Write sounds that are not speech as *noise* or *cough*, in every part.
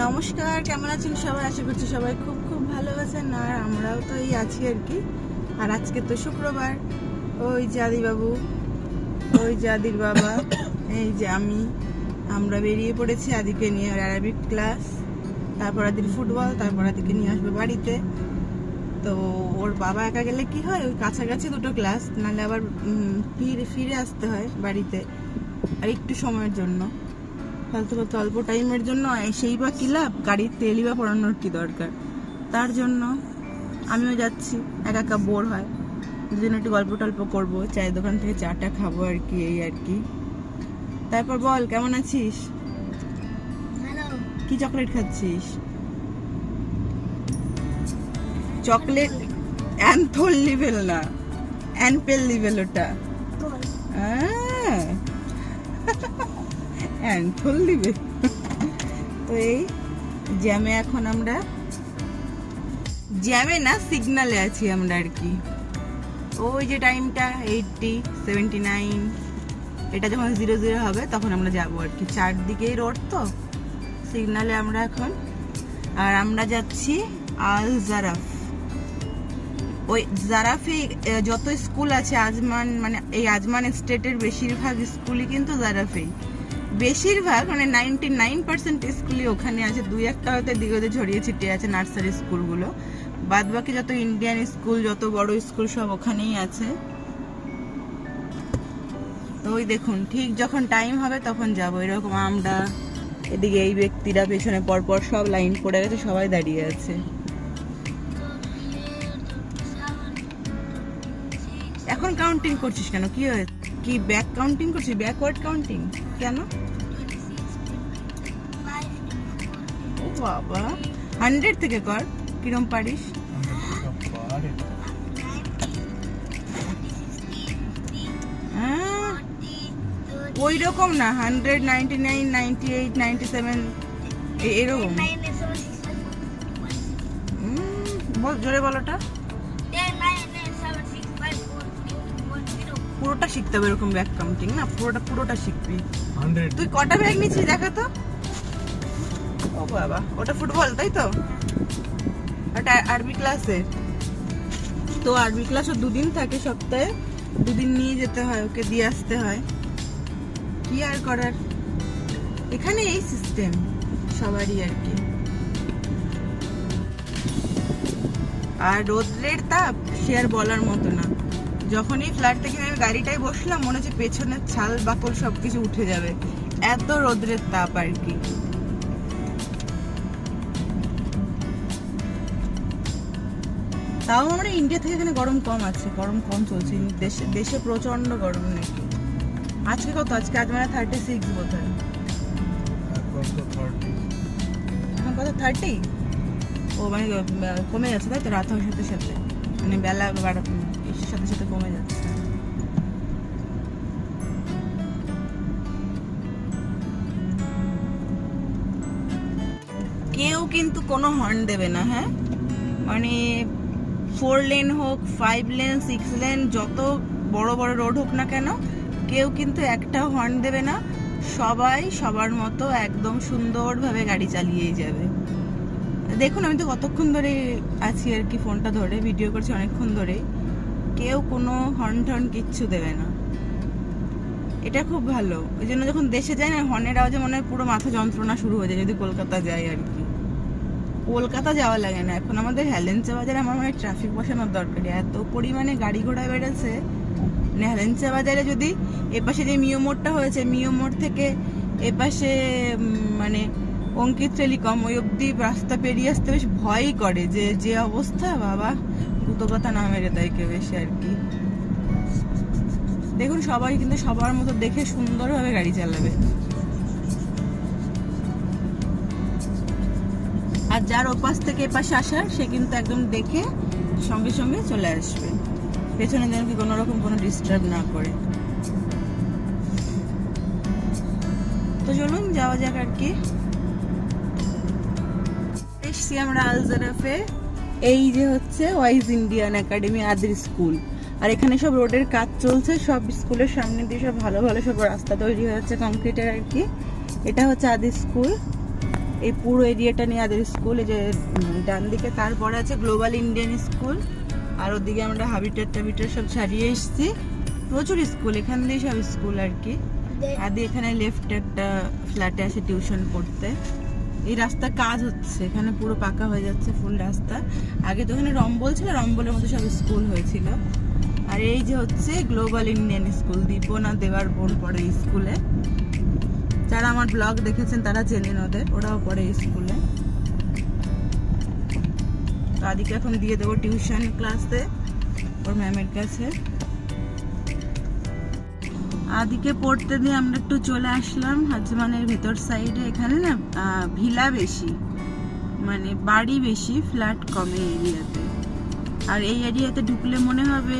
নমস্কার, কেমন আছেন সবাই? আশা করছি সবাই খুব খুব ভালো আছেন, আর আমরাও তো এই আছি আর কি। আর আজকে তো শুক্রবার। ওই যে আদিবাবু, ওই জাদির বাবা, এই যে আমি। আমরা বেরিয়ে পড়েছি আদিকে নিয়ে অ্যারাবিক ক্লাস তারপর আদির ফুটবল তারপর আদিকে নিয়ে আসবে বাড়িতে। তো ওর বাবা একা গেলে কি হয়? ওই কাছাকাছি দুটো ক্লাস নাহলে আবার ফিরে ফিরে আসতে হয় বাড়িতে, আর একটু সময়ের জন্য। ফালতু ফালতু অল্প টাইমের জন্য সেই বা কি লাভ? গাড়ির তেলই বা পড়ানোর কি দরকার? তার জন্য আমিও যাচ্ছি একা একা বোর হয়। দুজনে একটু গল্প টল্প করব চায়ের দোকান থেকে চাটা খাব আর কি এই আর কি। তারপর বল কেমন আছিস? কি চকলেট খাচ্ছিস? চকলেট অ্যান্থল লিভেল না অ্যানপেল লিভেল ওটা। *laughs* অ্যান্থল লিভেল তো এই জ্যামে এখন আমরা জ্যামে না সিগনালে আছি আমরা আর কি। ওই যে টাইমটা এইটটি, সেভেন্টি নাইন, এটা যখন জিরো জিরো হবে তখন আমরা যাব আর কি। চারদিকেই রোড তো, সিগনালে আমরা এখন। আর আমরা যাচ্ছি আল জারাফ। ওই জারাফে যত স্কুল আছে, আজমান মানে এই আজমান স্টেটের বেশিরভাগ স্কুলই কিন্তু জারাফেই। বেশিরভাগ মানে নাইনটি নাইন পার্সেন্ট স্কুলই ওখানে আছে। দুই একটা হয়তো ওদের ছড়িয়ে ছিটিয়ে আছে নার্সারি স্কুলগুলো। বাদ বাকি যত ইন্ডিয়ান স্কুল, যত বড় স্কুল সব ওখানেই আছে। তো ওই দেখুন, ঠিক যখন টাইম হবে তখন যাব। এরকম আমরা, এদিকে এই ব্যক্তিরা পেছনে পরপর সব লাইন পড়ে গেছে, সবাই দাঁড়িয়ে আছে। এখন কাউন্টিং করছিস কেন? কি হয়েছে? কি ব্যাক কাউন্টিং করছিস? ব্যাকওয়ার্ড কাউন্টিং কেন? বাবা। হান্ড্রেড থেকে কর। কিরম পারিস? হ্যাঁ। ওই রকম না hundred ninety nine ninety eight ninety seven এরকম বল জোরে বলোটা পুরোটা শিখতে হবে এরকম ব্যাক কাউন্টিং না? পুরোটা পুরোটা শিখবি। তুই কটা ব্যাগ নিচ্ছিস দেখা তো? ওটা ফুটবল, তাই তো? ওটা ক্লাসে। তো ক্লাসও দুদিন থাকে সপ্তাহে। দুদিন নিয়ে যেতে হয়, ওকে দিয়ে আসতে হয়। কি আর করার? এখানে এই সিস্টেম সবারই আর কি। আর রোদ্রের তাপ, সে আর বলার মতো না। যখনই ফ্ল্যাট থেকে আমি গাড়িটায় বসলাম, মনে হচ্ছে পেছনের ছাল, বাকল সবকিছু উঠে যাবে। এত রোদ্রের তাপ আর কি। তাও আমরা ইন্ডিয়া থেকে এখানে গরম কম আছে গরম কম চলছে। দেশে দেশে প্রচণ্ড গরম নাকি? আজকে কত? আজকে আজ মানে থার্টি সিক্স বোধ হয় এখন কত? থার্টি ও মানে কমে যাচ্ছে তাই তো? রাত হওয়ার সাথে সাথে। মানে বেলা বাড়া- এর সাথে সাথে কমে যাচ্ছে। কেউ কিন্তু কোনো হর্ন দেবে না হ্যাঁ? মানে ফোর লেন হোক, ফাইভ লেন, সিক্স লেন, যত বড় বড় রোড হোক না কেন, কেউ কিন্তু একটা হর্ন দেবে না। সবাই সবার মতো একদম সুন্দরভাবে গাড়ি চালিয়েই যাবে। দেখুন, আমি তো কতক্ষণ ধরে আছি আর কি ফোনটা ধরে, ভিডিও করছি অনেকক্ষণ ধরে। কেউ কোনো হর্ন টর্ন কিচ্ছু দেবে না। এটা খুব ভালো। ওই জন্য যখন দেশে যায় না, হর্নের আওয়াজে মনে হয় পুরো মাথা যন্ত্রণা শুরু হয়ে যায়, যদি কলকাতা যাই আর কি। কলকাতা যাওয়া লাগে না। এখন আমাদের হ্যালেঞ্চা বাজারে আমার মনে হয় ট্রাফিক বসানোর দরকার এত পরিমাণে গাড়ি ঘোড়া বেড়েছে। মানে হ্যালেঞ্চা বাজারে যদি এপাশে যে মিও মোড়টা হয়েছে, মিও মোড় থেকে এপাশে মানে অঙ্কিত টেলিকম, ওই অব্দি রাস্তা পেরিয়ে আসতে বেশ ভয়ই করে যে যে অবস্থা, বাবা। দুটো কথা না মেরে দেয় কেউ এসে আর কি। দেখুন সবাই কিন্তু সবার মতো দেখে সুন্দরভাবে গাড়ি চালাবে। আর যার ওপাশ থেকে এপাশে আসার সে কিন্তু একদম দেখে সঙ্গে সঙ্গে চলে আসবে। পেছনে যেন কি কোনো রকম কোনো ডিস্টার্ব না করে। তো চলুন, যাওয়া যাক আর কি। এসছি আমরা আলজারাফে এই যে হচ্ছে ওয়াইজ ইন্ডিয়ান একাডেমি আদির স্কুল। আর এখানে সব রোডের কাজ চলছে, সব স্কুলের সামনে দিয়ে সব ভালো ভালো সব রাস্তা তৈরি হয়েছে কংক্রিটের আর কি। এটা হচ্ছে আদি স্কুল। এই পুরো এরিয়াটা নিয়ে আদের স্কুল, এই যে ডান দিকে, তারপরে আছে গ্লোবাল ইন্ডিয়ান স্কুল আর ওদিকে আমরা হাবিটার টাবিটার সব ছাড়িয়ে এসেছি। প্রচুর স্কুল, এখান দিয়ে সব স্কুল আর কি। আদি এখানে লেফট একটা ফ্ল্যাটে আসে টিউশন পড়তে এই রাস্তা কাজ হচ্ছে, এখানে পুরো পাকা হয়ে যাচ্ছে ফুল রাস্তা। আগে তো এখানে রম্বল ছিল, রম্বলের মধ্যে সব স্কুল হয়েছিল। আর এই যে হচ্ছে গ্লোবাল ইন্ডিয়ান স্কুল দীপনা দেওয়ার বোন পড়ে স্কুলে। যারা আমার ব্লগ দেখেছেন তারা চেনেন ওদের। ওরাও পড়ে স্কুলে তো আদিকে এখন দিয়ে দেবো টিউশন ক্লাসে ওর ম্যামের কাছে। আদিকে পড়তে দিয়ে আমরা একটু চলে আসলাম, হাজমানের ভেতর সাইডে এখানে না ভিলা বেশি মানে বাড়ি বেশি ফ্ল্যাট কমে এরিয়াতে আর এই এরিয়াতে ঢুকলে মনে হবে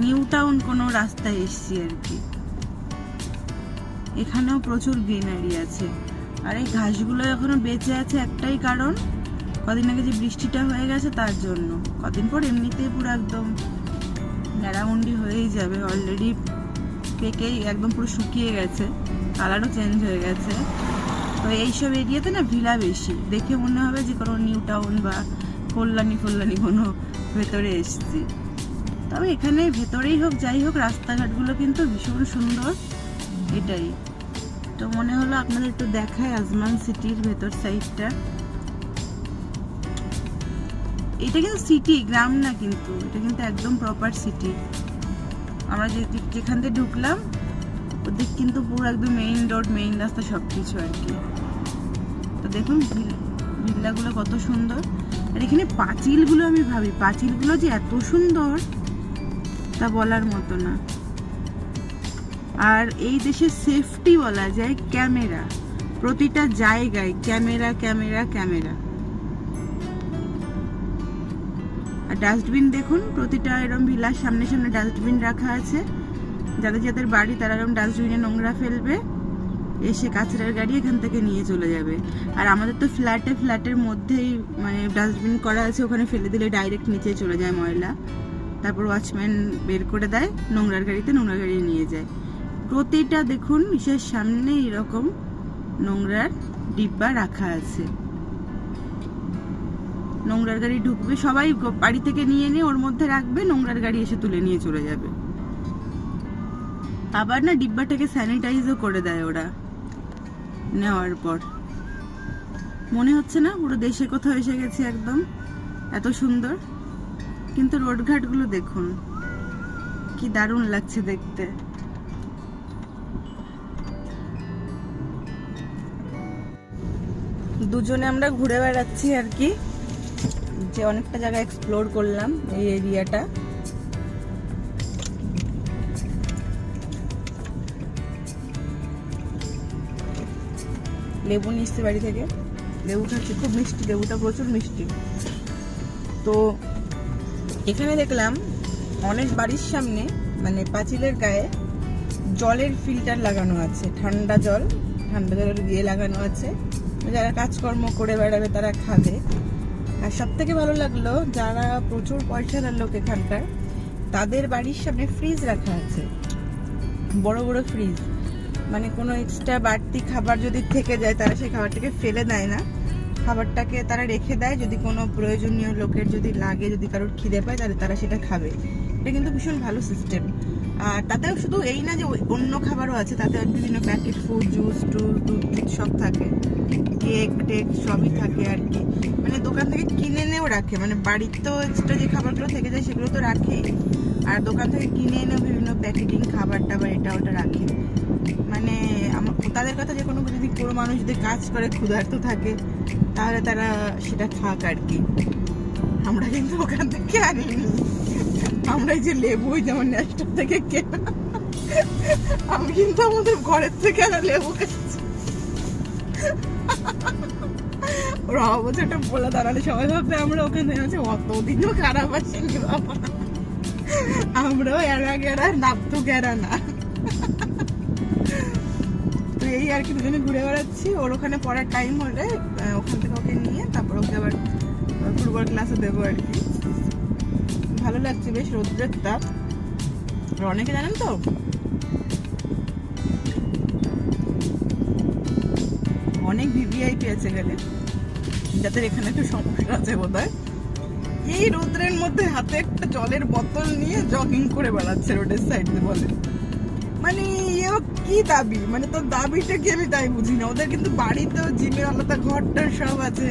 নিউ টাউন কোনো রাস্তায় এসছি আর কি। এখানেও প্রচুর গ্রিনারি আছে। আর এই ঘাসগুলো এখনও বেঁচে আছে একটাই কারণ, কদিন আগে যে বৃষ্টিটা হয়ে গেছে তার জন্য। কদিন পর এমনিতেই পুরো একদম ন্যাড়ামুন্ডি হয়েই যাবে। অলরেডি পেকেই একদম পুরো শুকিয়ে গেছে, কালারও চেঞ্জ হয়ে গেছে। তো এইসব এরিয়াতে না ভিলা বেশি। দেখে মনে হবে যে কোনো নিউ টাউন বা কল্যাণী ফল্যাণী কোনো ভেতরে এসছি। তবে এখানে ভেতরেই হোক, যাই হোক, রাস্তাঘাটগুলো কিন্তু ভীষণ সুন্দর। এটাই। তো মনে হলো আপনাদের একটু দেখায় আজমান সিটির ভেতর সাইডটা। এটা কিন্তু সিটি, গ্রাম না কিন্তু। এটা কিন্তু একদম প্রপার সিটি আমরা যেখান থেকে ঢুকলাম, ওদিক কিন্তু পুরো একদম মেইন রোড মেইন রাস্তা সব কিছু আর কি। তো দেখুন, ভিল- ভিল্লাগুলো কত সুন্দর। আর এখানে পাঁচিলগুলো আমি ভাবি। পাঁচিলগুলো যে এত সুন্দর, তা বলার মতো না। আর এই দেশে সেফটি বলা যায় ক্যামেরা। প্রতিটা জায়গায় ক্যামেরা ক্যামেরা ক্যামেরা। আর ডাস্টবিন দেখুন, প্রতিটা এরকম ভিলার সামনে সামনে ডাস্টবিন রাখা আছে। যাদের যাদের বাড়ি তারা এরকম ডাস্টবিনে নোংরা ফেলবে। এসে কাঁচড়ার গাড়ি এখান থেকে নিয়ে চলে যাবে। আর আমাদের তো ফ্ল্যাটে ফ্ল্যাটের মধ্যেই মানে ডাস্টবিন করা আছে, ওখানে ফেলে দিলে ডাইরেক্ট নিচে চলে যায় ময়লা। তারপর ওয়াচম্যান বের করে দেয়, নোংরার গাড়িতে নোংরা গাড়ি নিয়ে যায়। প্রতিটা দেখুন, বিশেষ সামনে এরকম নোংরার ডিব্বা রাখা আছে। নোংরার গাড়ি ঢুকবে, সবাই বাড়ি থেকে নিয়ে নিয়ে ওর মধ্যে রাখবে, নোংরার গাড়ি এসে তুলে নিয়ে চলে যাবে। আবার না ডিব্বাটাকে স্যানিটাইজও করে দেয় ওরা, নেওয়ার পর। মনে হচ্ছে না, পুরো দেশে কোথাও এসে গেছে একদম, এত সুন্দর। কিন্তু রোডঘাটগুলো দেখুন, কি দারুণ লাগছে দেখতে। দুজনে আমরা ঘুরে বেড়াচ্ছি আর কি। যে অনেকটা জায়গা এক্সপ্লোর করলাম এই এরিয়াটা লেবু নিয়ে বাড়ি থেকে। লেবু খাচ্ছি, খুব মিষ্টি, লেবুটা প্রচুর মিষ্টি। তো এখানে দেখলাম অনেক বাড়ির সামনে মানে পাঁচিলের গায়ে জলের ফিল্টার লাগানো আছে, ঠান্ডা জল, ঠান্ডা জলের ইয়ে লাগানো আছে। যারা কাজকর্ম করে বেড়াবে তারা খাবে। আর সব থেকে ভালো লাগল, যারা প্রচুর পয়সাদার লোক এখানকার, তাদের বাড়ির সামনে ফ্রিজ রাখা আছে। বড় বড় ফ্রিজ মানে কোনো এক্সট্রা বাড়তি খাবার যদি থেকে যায়, তারা সেই খাবারটাকে ফেলে দেয় না। খাবারটাকে তারা রেখে দেয়, যদি কোনো প্রয়োজনীয় লোকের যদি লাগে, যদি কারোর খিদে পায়, তাহলে তারা সেটা খাবে। এটা কিন্তু ভীষণ ভালো সিস্টেম আর তাতেও শুধু এই না যে অন্য খাবারও আছে, তাতে বিভিন্ন প্যাকেট ফুড জুস টুস দুধ সব থাকে। কেক টেক সবই থাকে আর কি। মানে দোকান থেকে কিনে এনেও রাখে। মানে বাড়ির তো এক্সট্রা যে খাবারগুলো থেকে যায়, সেগুলো তো রাখেই। আর দোকান থেকে কিনে এনেও বিভিন্ন প্যাকেটিং খাবার টাবার এটা ওটা রাখে। মানে আমার তাদের কথা যে কোনো যদি কোনো মানুষ যদি কাজ করে, ক্ষুধার্ত থাকে, তাহলে তারা সেটা খাক আর কি। আমরা কিন্তু ওখান থেকে আনিনি। আমরা এই যে লেবু ওই যেমন ন্যাস্টার থেকে কেনা, আমি কিন্তু আমাদের ঘরের থেকে আনা লেবু খাচ্ছি। ওরা অবস্থাটা বলে দাঁড়ালে সবাই ভাববে আমরা ওখানে। আছে অতদিনও খারাপ আসেনি বাবা। আমরাও এরা গেরা নাপতো গেরা না। তো এই আর কি দুজনে ঘুরে বেড়াচ্ছি। ওর ওখানে পড়ার টাইম হলে ওখান থেকে ওকে নিয়ে তারপর ওকে আবার ফুটবল ক্লাসে দেবো আর কি। ভালো লাগছে, বেশ রৌদ্রের তাপ। অনেকে জানেন তো? অনেক ভিভিআইপি আছে এখানে, যাদের এখানে একটু সমস্যা আছে বোধ এই রোদ্রের মধ্যে হাতে একটা জলের বোতল নিয়ে জগিং করে বেড়াচ্ছে রোডের সাইডে বলে। মানে ইয়েও কি দাবি? মানে তোর দাবিটা কি আমি তাই বুঝি না ওদের কিন্তু বাড়িতেও জিমের আলাদা ঘরটার সব আছে।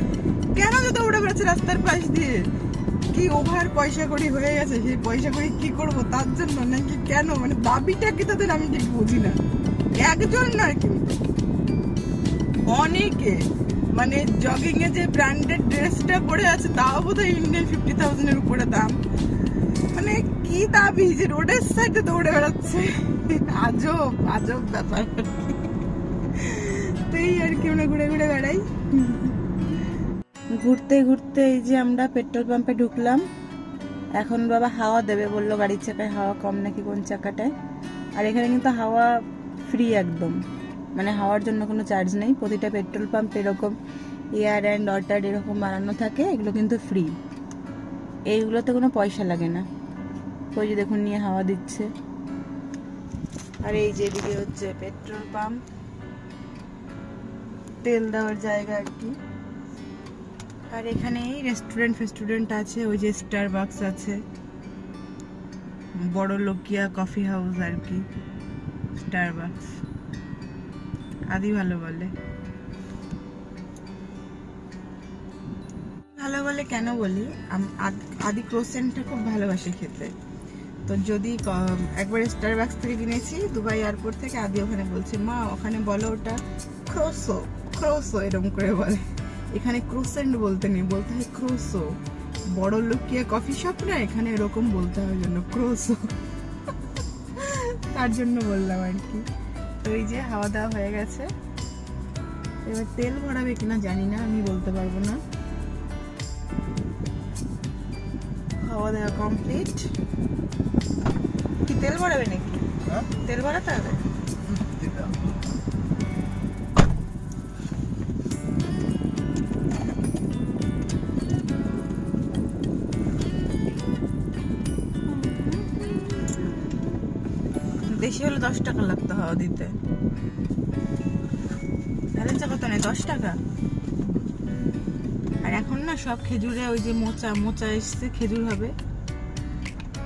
কেন তো দৌড়ে বেড়াচ্ছে রাস্তার পাশ দিয়ে? কি ওভার পয়সা করি হয়ে গেছে? সেই পয়সা করি কি করব? তার জন্য নাকি কেন? মানে দাবিটা কি তাদের আমি ঠিক বুঝি না। একজন নয় কিন্তু অনেকে। মানে জগিং এ যে ব্র্যান্ডেড ড্রেসটা পরে আছে, তাও বোধহয় ইন্ডিয়ান ফিফটি থাউজেন্ডের উপরে দাম। মানে কি দাবি? যে রোডের সাইডে দৌড়ে বেড়াচ্ছে। আজব আজব ব্যাপার। তো এই আর কি আমরা ঘুরে ঘুরে বেড়াই। ঘুরতে ঘুরতে এই যে আমরা পেট্রোল পাম্পে ঢুকলাম, এখন বাবা হাওয়া দেবে বলল গাড়ির চাকায়, হাওয়া কম নাকি কোন চাকাটায়? আর এখানে কিন্তু হাওয়া ফ্রি একদম। মানে হাওয়ার জন্য কোনো চার্জ নেই, প্রতিটা পেট্রোল পাম্প এরকম এয়ার অ্যান্ড ওয়াটার এরকম বানানো থাকে, এগুলো কিন্তু ফ্রি এইগুলোতে কোনো পয়সা লাগে না। ওই যে দেখুন নিয়ে হাওয়া দিচ্ছে। আর এই যে এদিকে হচ্ছে পেট্রোল পাম্প। তেল দেওয়ার জায়গা আর কি। আর এখানে রেস্টুরেন্ট ফেস্টুরেন্ট আছে, ওই যে স্টার বাক্স আছে। বড় লোকিয়া কফি হাউস আর কি স্টার বাক্স আদি ভালো বলে। ভালো বলে কেন বলি? আদ- আদি ক্রোসেন্টটা খুব ভালোবাসে খেতে। তো যদি একবার স্টার বাক্স থেকে কিনেছি, দুবাই এয়ারপোর্ট থেকে, আদি ওখানে বলছে, মা, ওখানে বলো ওটা ক্রোসো ক্রোসো এরকম করে বলে। এখানে ক্রোসেন্ট বলতে নেই বলতে হয় ক্রোসো বড় লোকিয়া কফি শপ না এখানে এরকম বলতে হয় জন্য ক্রোসো তার জন্য বললাম আর কি। তো এই যে হাওয়া দাওয়া হয়ে গেছে। এবার তেল ভরাবে কিনা জানি না আমি বলতে পারব না। খাওয়া দাওয়া কমপ্লিট কি তেল ভরাবে নাকি? তেল ভরাতে হবে? বেশি হলে দশ টাকা লাগতো হাওয়া দিতে। ব্যালেন্সে কত নেই? দশ টাকা? আর এখন না সব খেজুরে ওই যে মোচা মোচা এসছে, খেজুর হবে।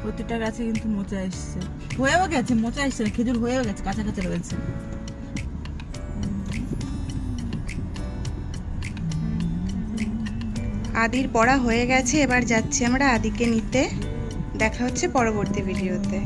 প্রতিটা গাছে কিন্তু মোচা এসছে। হয়েও গেছে, মোচা এসছে খেজুর হয়েও গেছে কাঁচা কাঁচা রয়েছে। আদির পড়া হয়ে গেছে, এবার যাচ্ছি আমরা আদিকে নিতে। দেখা হচ্ছে পরবর্তী ভিডিওতে।